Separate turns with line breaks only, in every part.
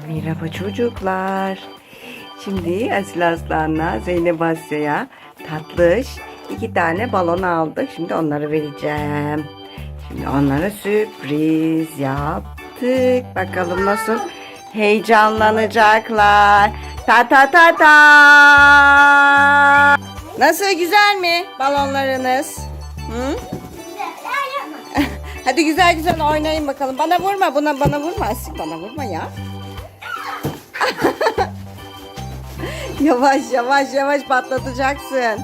Merhaba çocuklar. Şimdi Asil Aslan'la Zeynep Asya'ya tatlış iki tane balon aldık. Şimdi onları vereceğim. Şimdi onlara sürpriz yaptık. Bakalım nasıl heyecanlanacaklar. Ta ta ta ta. Nasıl güzel mi balonlarınız? Hı? Hadi güzel güzel oynayın bakalım. Bana vurma, buna bana vurma. Asil bana vurma ya. yavaş yavaş yavaş patlatacaksın.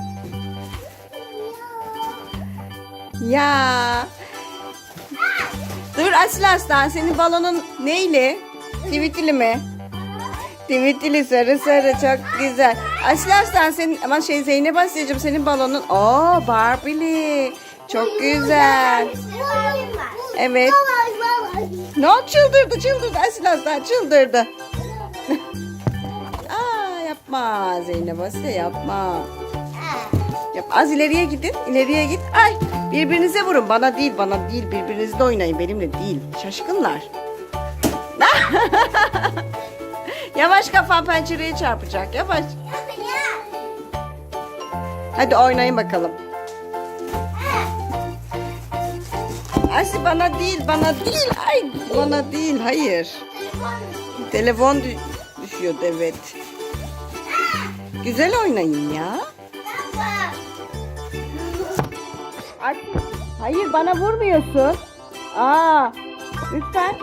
Ya. Dur Aslan senin balonun neyle? Tweetili mi? Tweetili sarı sarı çok güzel. Aslan senin ama şey Zeynep Asya'cığım senin balonun. Oo Barbie'li. Çok güzel. Evet. Ne oldu çıldırdı çıldırdı Aslan çıldırdı. Aa yapma Zeynep Asya yapma. Yap. Az ileriye gidin. ileriye git. Ay birbirinize vurun. Bana değil bana değil. Birbirinizle oynayın. Benimle değil. Şaşkınlar. Yavaş kafan pencereye çarpacak. Yavaş. Hadi oynayın bakalım. Asi bana değil, bana değil. Ay bana değil. Hayır. Telefon dü- düşüyordu evet. Güzel oynayın ya. Ay, hayır bana vurmuyorsun. Aa, lütfen.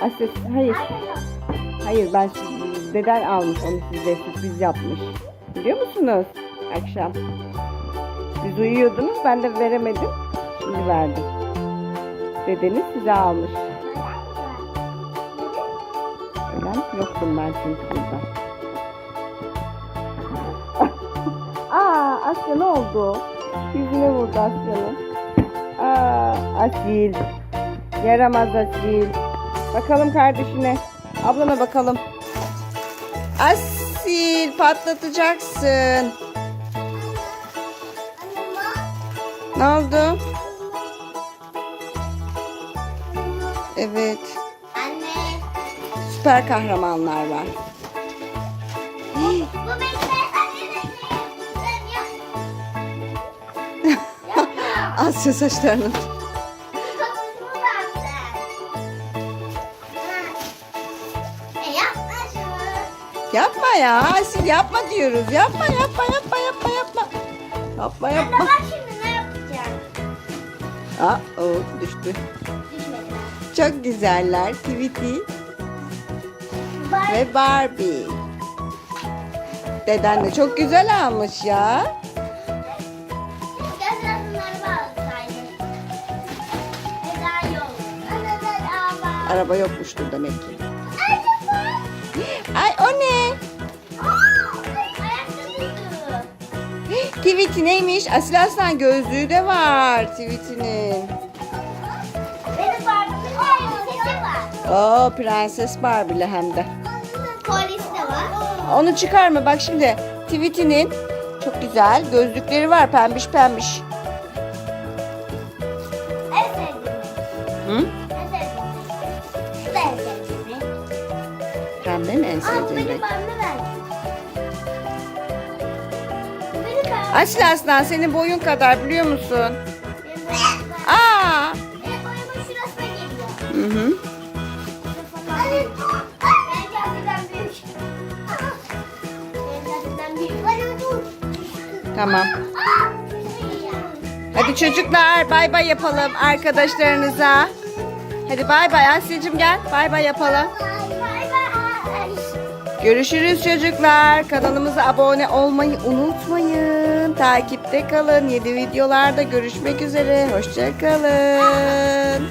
Asya, hayır. Hayır ben deden almış onu size sürpriz yapmış. Biliyor musunuz? Akşam. Siz uyuyordunuz ben de veremedim. Şimdi verdim. Dedeniz size almış. Yoktum ben çünkü burada. Aa Asya ne oldu? Yüzüne vurdu Asya'nın. Aa Asil. Yaramaz Asil. Bakalım kardeşine. Ablana bakalım. Asil patlatacaksın. Ne oldu? Evet.
Anne,
Süper kahramanlar var.
anne
Asya saçlarını.
E yapma
ya. Asil yapma diyoruz. Yapma yapma yapma yapma yapma. Yapma
Anne
yapma.
bak şimdi ne yapacağım?
Aa, o düştü.
Düşmedi.
Çok güzeller. Tweety
Bak.
ve Barbie. Deden de çok güzel almış ya. Araba yokmuştur demek ki. Ay o ne? Tweety neymiş? Asil Aslan gözlüğü de var Tweety'nin. Oo Prenses Barbie'li hem de.
Kolyesi de var.
Onu çıkarma bak şimdi. Tweety'nin çok güzel gözlükleri var pembiş pembiş.
En sevdiğim.
Hı?
En sevdiğim. Şu da en sevdiğim.
Pembe mi en
Aa bu
sevdiğin
benim
renk?
verdi. Bu benim.
Asil Aslan senin boyun kadar biliyor musun? Tamam. Hadi çocuklar bay bay yapalım arkadaşlarınıza. Hadi bay bay Asya'cığım gel bay bay yapalım. Görüşürüz çocuklar. Kanalımıza abone olmayı unutmayın. Takipte kalın. Yeni videolarda görüşmek üzere. Hoşçakalın.